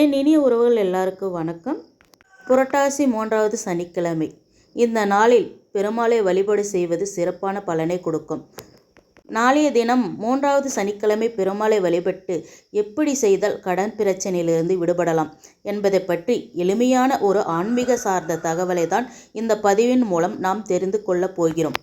என் இனிய உறவுகள் எல்லாருக்கும் வணக்கம். புரட்டாசி மூன்றாவது சனிக்கிழமை. இந்த நாளில் பெருமாளை வழிபாடு செய்வது சிறப்பான பலனை கொடுக்கும். நாளைய தினம் மூன்றாவது சனிக்கிழமை பெருமாளை வழிபட்டு எப்படி செய்தால் கடன் பிரச்சனையிலிருந்து விடுபடலாம் என்பதை பற்றி எளிமையான ஒரு ஆன்மீக சார்ந்த தகவலை தான் இந்த பதிவின் மூலம் நாம் தெரிந்து கொள்ளப் போகிறோம்.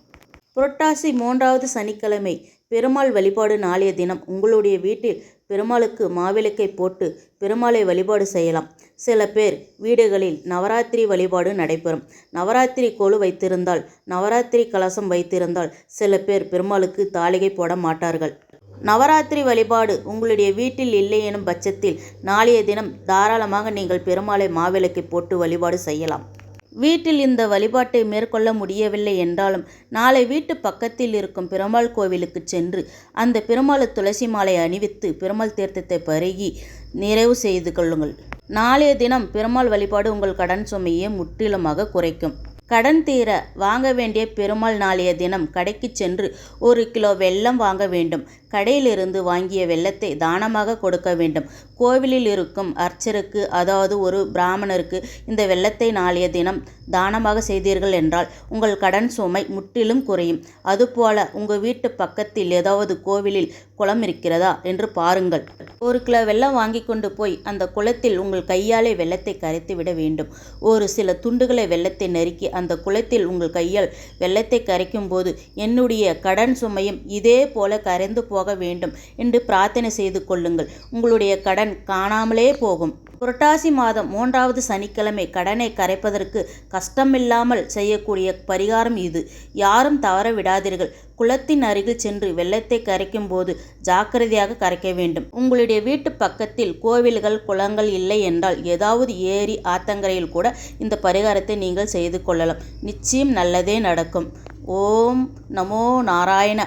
புரட்டாசி மூன்றாவது சனிக்கிழமை பெருமாள் வழிபாடு நாளைய தினம் உங்களுடைய வீட்டில் பெருமாளுக்கு மாவிளக்கை போட்டு பெருமாளை வழிபாடு செய்யலாம். சில பேர் வீடுகளில் நவராத்திரி வழிபாடு நடைபெறும். நவராத்திரி கோழு வைத்திருந்தால் நவராத்திரி கலசம் வைத்திருந்தால் சில பேர் பெருமாளுக்கு தாளிகை போட மாட்டார்கள். நவராத்திரி வழிபாடு உங்களுடைய வீட்டில் இல்லை எனும் பட்சத்தில் நாளைய தினம் தாராளமாக நீங்கள் பெருமாளை மாவிளக்கை போட்டு வழிபாடு செய்யலாம். வீட்டில் இந்த வழிபாட்டை மேற்கொள்ள முடியவில்லை என்றாலும் நாளை வீட்டு பக்கத்தில் இருக்கும் பெருமாள் கோவிலுக்கு சென்று அந்த பெருமாள் துளசி மாலை அணிவித்து பெருமாள் தீர்த்தத்தை பருகி நிறைவு செய்து கொள்ளுங்கள். நாளைய தினம் பெருமாள் வழிபாடு உங்கள் கடன் சுமையை முற்றிலுமாக குறைக்கும். கடன் தீர வாங்க வேண்டிய பெருமாள் நாளைய தினம் கடைக்கு சென்று ஒரு கிலோ வெல்லம் வாங்க வேண்டும். கடையிலிருந்து வாங்கிய வெள்ளத்தை தானமாக கொடுக்க வேண்டும். கோவிலில் இருக்கும் அர்ச்சருக்கு அதாவது ஒரு பிராமணருக்கு இந்த வெள்ளத்தை நாளைய தினம் தானமாக செய்தீர்கள் என்றால் உங்கள் கடன் சுமை முற்றிலும் குறையும். அதுபோல உங்கள் வீட்டு பக்கத்தில் ஏதாவது கோவிலில் குளம் இருக்கிறதா என்று பாருங்கள். ஒரு கிலோ வெள்ளம் வாங்கி கொண்டு போய் அந்த குளத்தில் உங்கள் கையாலே வெள்ளத்தை கரைத்து விட வேண்டும். ஒரு சில துண்டுகளை வெள்ளத்தை நறுக்கி அந்த குளத்தில் உங்கள் கையால் வெள்ளத்தை கரைக்கும் போது என்னுடைய கடன் சுமையும் இதே போல கரைந்து போக வேண்டும் என்று பிரார்த்தனை செய்து கொள்ளுங்கள். உங்களுடைய கடன் காணாமலே போகும். புரட்டாசி மாதம் மூன்றாவது சனிக்கிழமை கடனை கரைப்பதற்கு கஷ்டமில்லாமல் செய்யக்கூடிய பரிகாரம் இது. யாரும் தவற விடாதீர்கள். குளத்தின் அருகில் சென்று வெள்ளத்தை கரைக்கும் போது ஜாக்கிரதையாக கரைக்க வேண்டும். உங்களுடைய வீட்டு பக்கத்தில் கோவில்கள் குளங்கள் இல்லை என்றால் ஏதாவது ஏரி ஆத்தங்கரையில் கூட இந்த பரிகாரத்தை நீங்கள் செய்து கொள்ளலாம். நிச்சயம் நல்லதே நடக்கும். ஓம் நமோ நாராயண.